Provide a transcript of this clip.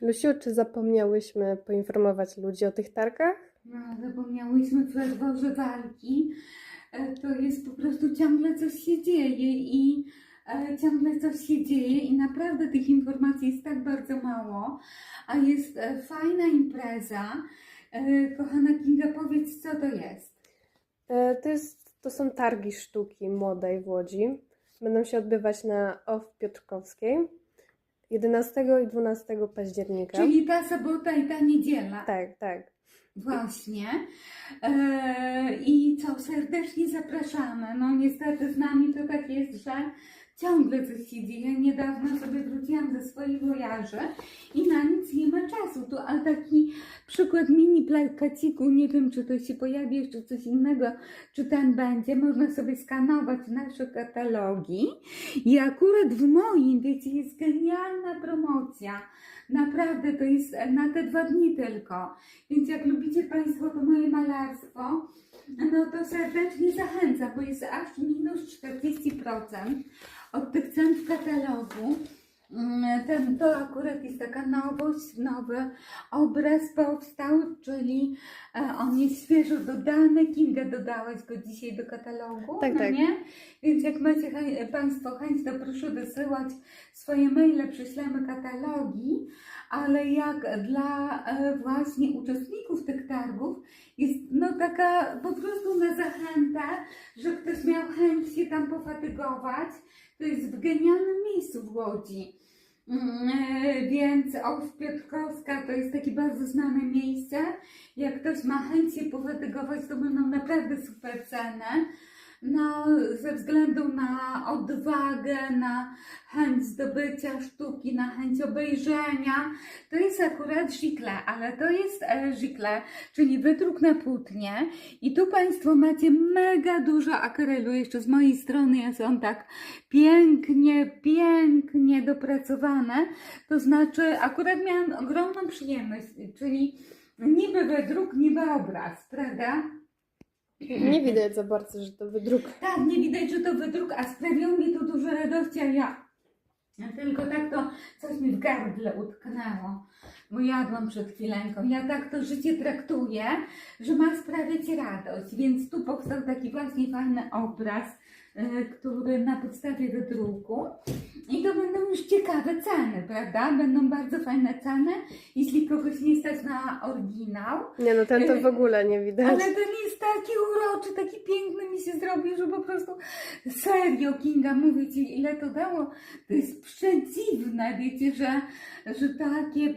Lusiu, czy zapomniałyśmy poinformować ludzi o tych targach? No, zapomniałyśmy w ferworze walki. E, To jest po prostu ciągle coś się dzieje i e, ciągle coś się dzieje i naprawdę tych informacji jest tak bardzo mało, a jest e, fajna impreza. E, Kochana Kinga, powiedz, co to jest? E, To, jest, to są targi sztuki młodej w Łodzi. Będą się odbywać na OFF Piotrkowskiej 11 i 12 października. Czyli ta sobota i ta niedziela. Tak, tak. Właśnie. E, I co, serdecznie zapraszamy. No niestety z nami to tak jest, że ciągle coś się dzieje. Niedawno sobie wróciłam ze swoich wojaży i na nic nie ma czasu. Tu, a taki przykład mini plakaciku, nie wiem czy to się pojawi jeszcze coś innego, czy ten będzie. Można sobie skanować nasze katalogi. I akurat w moim, wiecie, jest genialna promocja. Naprawdę to jest na te dwa dni tylko. Więc jak lubicie Państwo to moje malarstwo, no to serdecznie zachęcam, bo jest aż minus 40% od tych cen w katalogu. Mm, Ten, to akurat jest taka nowość, nowy obraz powstał, czyli e, on jest świeżo dodany. Kinga dodałaś go dzisiaj do katalogu, Tak, no tak. nie? Więc jak macie chę- Państwo chęć, to proszę wysyłać swoje maile, prześlemy katalogi, ale jak dla e, właśnie uczestników tych targów jest no taka po prostu na zachętę, że ktoś miał chęć się tam pofatygować, to jest w genialnym miejscu w Łodzi. Mm, e, Więc Ołów Piotrkowska to jest takie bardzo znane miejsce. Jak ktoś ma chęć się pofatygować, to będą naprawdę super ceny. No, ze względu na odwagę, na chęć zdobycia sztuki, na chęć obejrzenia. To jest akurat żikle, ale to jest e, żikle, czyli wydruk na płótnie. I tu Państwo macie mega dużo akrylu. Jeszcze z mojej strony jest on tak pięknie, pięknie dopracowane. To znaczy, akurat miałam ogromną przyjemność, czyli niby wydruk, niby obraz, prawda? Nie widać za bardzo, że to wydruk. Tak, nie widać, że to wydruk, a sprawiło mi to dużo radości, a ja tylko tak to coś mi w gardle utknęło, bo jadłam przed chwileńką. Ja tak to życie traktuję, że ma sprawiać radość, więc tu powstał taki właśnie fajny obraz, e, który na podstawie wydruku. I to będą już ciekawe ceny, prawda? Będą bardzo fajne ceny, jeśli kogoś nie stać na oryginał. Nie no, ten to w ogóle nie widać. Ale ten taki uroczy, taki piękny mi się zrobił, że po prostu serio, Kinga, mówię Ci, ile to dało. To jest przedziwne, wiecie, że, że takie